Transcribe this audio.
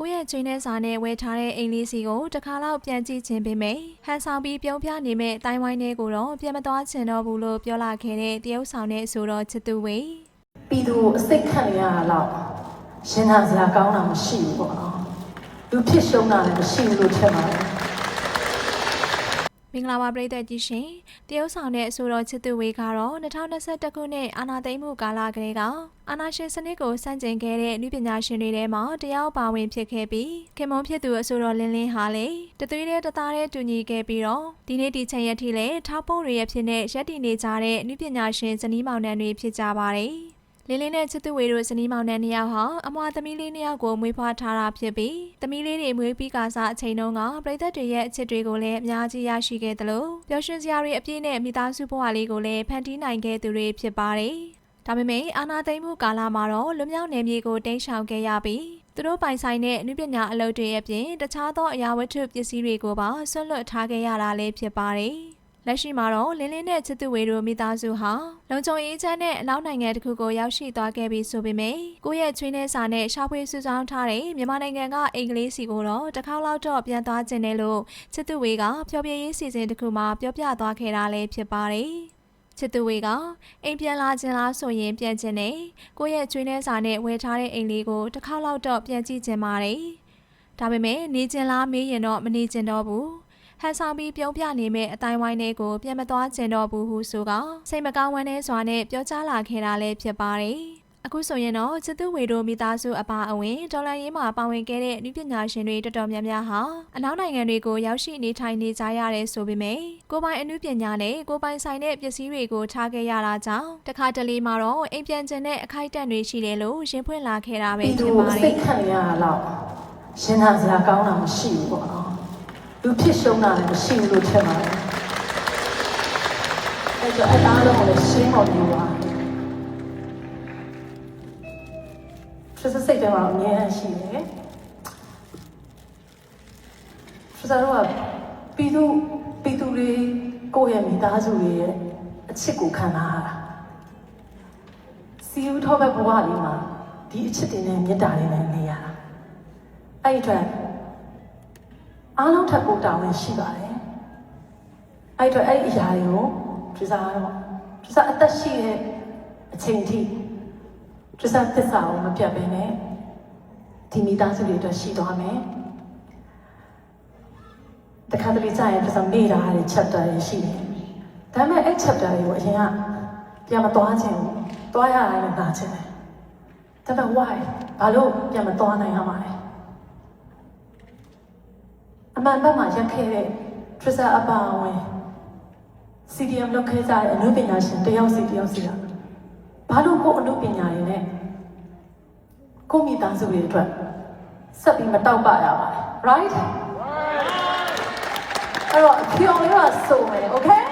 ကိုယ့်ရဲ့ကျွေးနဲ့စာနဲ့ဝယ်ထားတဲ့အိမ်လေးစီကိုတစ်ခါတော့ပြန်ကြည့်ခြင်းပေးမယ်ဟန်ဆောင်ပြီးပြုံးပြနေမဲ့တိုင်းဝိုင်းလေးကိုတော့ပြန်မသွားချင်တော့ဘူးလို့ပြောလာခဲ့တဲ့တရုတ်ဆောင်နဲ့ဆိုတော့ချစ်သူဝေပြည်သူကိုအစိတ်ခတ်နေရတာတော့ရှင်းတာစရာကောင်းတာမရှိဘူးပေါ့နော်လူဖြစ်ရှုံးတာလည်းမရှိဘူးလို့ထင်ပါတယ်မ င်္ဂလာပါပရိသတ်ကြီးရှင်တရုတ်ဆောင်တဲ့အဆိုတော်ချစ်သူဝေကတော့2021ခုနှစ်အာနာသိမ့်မှုကာလကလေးကအာနာရှင်စနစ်ကိုစန့်ကျင်ခဲ့တဲ့လူပညာရှင်တွေထဲမှာတယောက်ပါဝင်ဖြစ်ခဲ့ပြီးခင်မုန်းဖြစ်သူအဆိုတော်လင်းလင်းဟာလေတသွေးတဲ့တသားတဲ့တူညီခဲ့ပြီးတော့ဒီနေ့ဒီချိန်ရက်ထိလည်းထောက်ပုံတွေရဲ့ဖြစ်နေရက်တည်နေကြတဲ့လူပညာရှင်ဇနီးမောင်နှံတွေဖြစ်ကြပါတယ် လင်းလင်းနဲ့ချစ်သူဝေတို့ဇနီးမောင်နှံနှစ်ယောက်ဟာအမွာသမီးလေးနှစ်ယောက်ကိုမွေးဖွားထားတာဖြစ်ပြီးသမီးလေးတွေမွေးပြီးကစားအချိန်တုန်းကပြည်သက်တွေရဲ့အချစ်တွေကိုလည်းအများကြီးရရှိခဲ့တယ်လို့ပျော်ရွှင်စရာတွေအပြည့်နဲ့မိသားစုဘဝလေးကိုလည်းဖန်တီးနိုင်ခဲ့သူတွေဖြစ်ပါတယ်။ဒါပေမဲ့အာနာသိမ့်မှုကာလမှာတော့လွမြောက်နယ်မြေကိုတင်းရှောင်ခဲ့ရပြီးသူတို့ပိုင်ဆိုင်တဲ့အနုပညာအလုပ်တွေရဲ့ပြင်တခြားသောအရာဝတ္ထုပစ္စည်းတွေကိုပါဆွတ်လွတ်ထားခဲ့ရတာလည်းဖြစ်ပါတယ်။ လက်ရှိမှာတော့လင်းလင်းနဲ့ချစ်သူဝေတို့မိသားစုဟာလုံခြုံရေးချမ်းနဲ့အနောက်နိုင်ငံတစ်ခုကိုရောက်ရှိသွားခဲ့ပြီဆိုပေမယ့်ကိုယ့်ရဲ့ချွေးနှဲစာနဲ့ရှာဖွေစုဆောင်းထားတဲ့မြန်မာနိုင်ငံကအင်္ဂလိပ်စီကိုတော့တစ်ခေါက်လောက်တော့ပြန်သွားခြင်းနဲ့လို့ချစ်သူဝေကဖျော်ဖြေရေးစီစဉ်တစ်ခုမှာပြောပြသွားခဲ့တာလည်းဖြစ်ပါတယ်ချစ်သူဝေကအိမ်ပြန်လာခြင်းလားဆိုရင်ပြန်ခြင်းနဲ့ကိုယ့်ရဲ့ချွေးနှဲစာနဲ့ဝယ်ထားတဲ့အိမ်လေးကိုတစ်ခေါက်လောက်တော့ပြန်ကြည့်ခြင်းပါတယ်ဒါပေမဲ့နေခြင်းလားမေးရင်တော့မနေခြင်းတော့ဘူး ဟန်ဆောင်ပြီးပြုံးပြနေမဲ့အတိုင်းဝိုင်းလေးကိုပြန်မသွားကျင်တော့ဘူးဟုဆိုကစိတ်မကောင်းဝမ်းနဲ့စွာနဲ့ပြောကြားလာခဲ့တာလည်းဖြစ်ပါတယ်။အခုဆိုရင်တော့ချစ်သူဝေတို့မိသားစုအပါအဝင်ဒေါ်လာရင်းမှာပါဝင်ခဲ့တဲ့လူပညာရှင်တွေတော်တော်များများဟာအနောက်နိုင်ငံတွေကိုရောက်ရှိနေထိုင်နေကြရတယ်ဆိုပေမယ့်ကိုယ်ပိုင်အမှုပညာနဲ့ကိုယ်ပိုင်ဆိုင်တဲ့ပစ္စည်းတွေကိုထားခဲ့ရတာကြောင့်တခါတလေမှာတော့အိမ်ပြန်ကျင်တဲ့အခိုက်အတန့်တွေရှိတယ်လို့ရှင်းဖွင့်လာခဲ့တာပဲပြည်သူဖြစ်ကိုပါအတစိယ်တ်ခတ်နေရတာတော့ရှင်းတာစရာကောင်းတာမရှိဘူးပေါ့နော် လူဖြစ်ရှုံးတာလည်းမရှိဘူးလို့ထင်ပါတယ်အဲ့တော့အဲ့အားလုံးကိုလည်းရှင်းအောင်ပြောပါဆက်စစိတ်ထဲမှာအမြဲတမ်းရှိတယ်ဆက်စတော့ကပြည်သူပြည်သူတွေကိုယ့်ရဲ့မိသားစုတွေရဲ့အချစ်ကိုခံစားရတာစီယူထောက်ဘက်ဘဝလေးမှာဒီအချစ်တွေနဲ့မေတ္တာတွေနဲ့နေရတာအဲ့ဒီအတွက် အားလုံးထပ်ဖို့တာဝန်ရှိပါတယ်အဲ့ဒီအတွက်အဲ့ဒီအရာတွေကိုဒီစားတော့ဒီစားအသက်ရှိတဲ့အချိန်ထိဒီစားသစ္စာကိုမပြတ်ဘဲနဲ့ဒီမိသားစုတွေအတွက်ရှိသွားမယ်တခါတလေကြာရင်ဒီစားမေ့တာတဲ့ chapter တွေရှိတယ်ဒါပေမဲ့အဲ့ chapter တွေကိုအရင်ကပြန်မသွားခြင်းဘူးသွားရတိုင်းနဲ့နာချင်တယ်။ဒါပေမဲ့ why ဘာလို့ပြန်မသွားနိုင်ရမှာလဲ။ အမှန်တမ်းမှာရက်ခဲ့တဲ့ Trisha အပါအဝင် CDM လုပ်ခဲ့ကြတဲ့အမှုပညာရှင်တယောက်စီတယောက်စီကဘာလို့ကိုယ်အမှုပညာတွေနဲ့ကိုယ့်မိသားစုတွေအတွက်ဆက်ပြီးမတောက်ပရပါလဲ right အဲ့တော့အဖြော်လေးကစုံမယ် okay